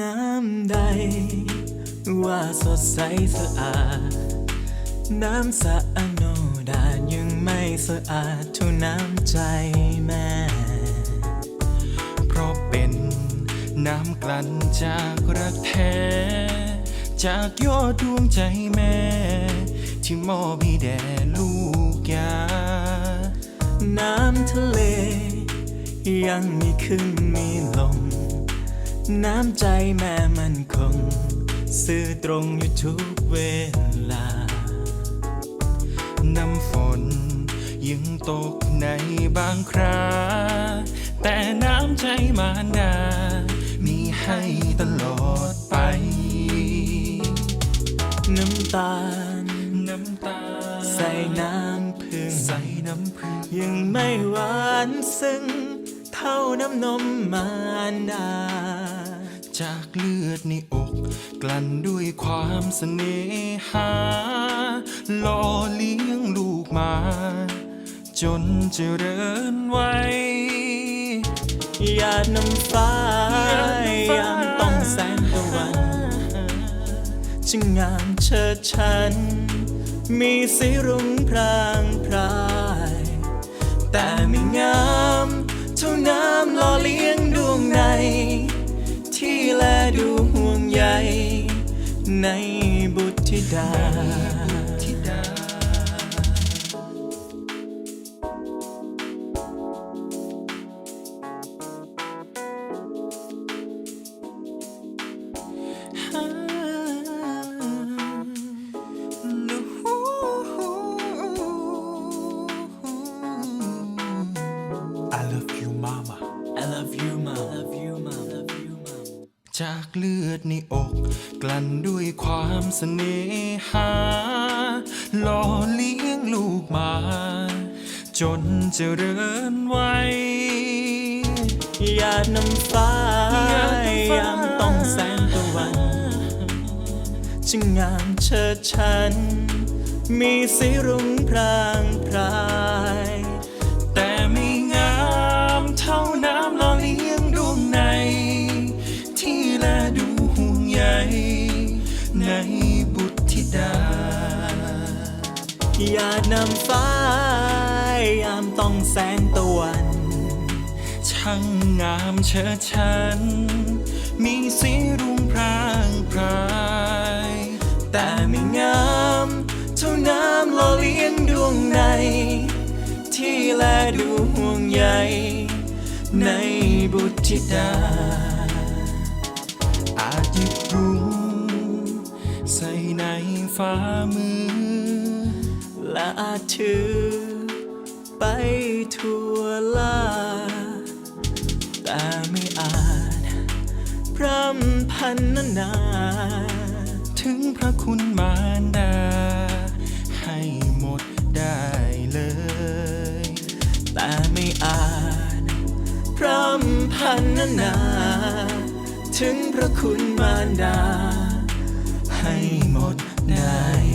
น้ำใด ว่าสดใสสะอาด น้ำสะอาโนดาดยังไม่สะอาดเท่าน้ำใจแม่ น้ำกลั่นจากรักแท้ จากยอดดวงใจแม่ ที่มอบให้แด่ลูกยา น้ำทะเล ยังมีขึ้นมีลง น้ำใจแม่มันคง ซื่อตรงอยู่ทุกเวลา น้ำฝนยังตกในบางครา แต่น้ำใจมารดาาล น้ำตาใส่น้ำพึ่งใส่น้ำพึ่งยังไม่หวานซึ้งเท่าน้ำนมมารดา จากเลือดในอก กลั่นด้วยความเสน่หาหล่อเลี้ยงลูกมา จนเจริญไว้หยาดน้ำฟ้ายามต้องแสงตะวัน ช่างงามเชิดฉัน มีสีรุ้งพรางพราย แต่ไม่งามเท่าน้ำหล่อเลี้ยงดวงใน ที่แลดูห่วงใยในบุตรธิดาธิดา จากเลือดในอก กลั่นด้วยความเสน่หา หล่อเลี้ยงลูกมา จนเจริญไว้หยาดน้ำฟ้ายามต้องแสงตะวันช่างงามเชิดฉัน มีสีรุ้งพรางพราย ในบุตรธิดาหยานำฟ้ายามต้องแสงตะวัน ช่างงามเชิดฉัน มีสีรุ้งพรางพราย แต่ไม่งามเท่าน้ำหล่อเลี้ยงดวงใน ที่แลดูห่วงใยในบุตรธิดา ฝ่ามือ และอาจถือ ไปทั่วลา แต่ไม่อาจพร่ำพันนานา ถึงพระคุณมารดา ให้หมดได้เลย แต่ไม่อาจพร่ำพันนานาถึงพระคุณมารดาให้หมด ได้เลย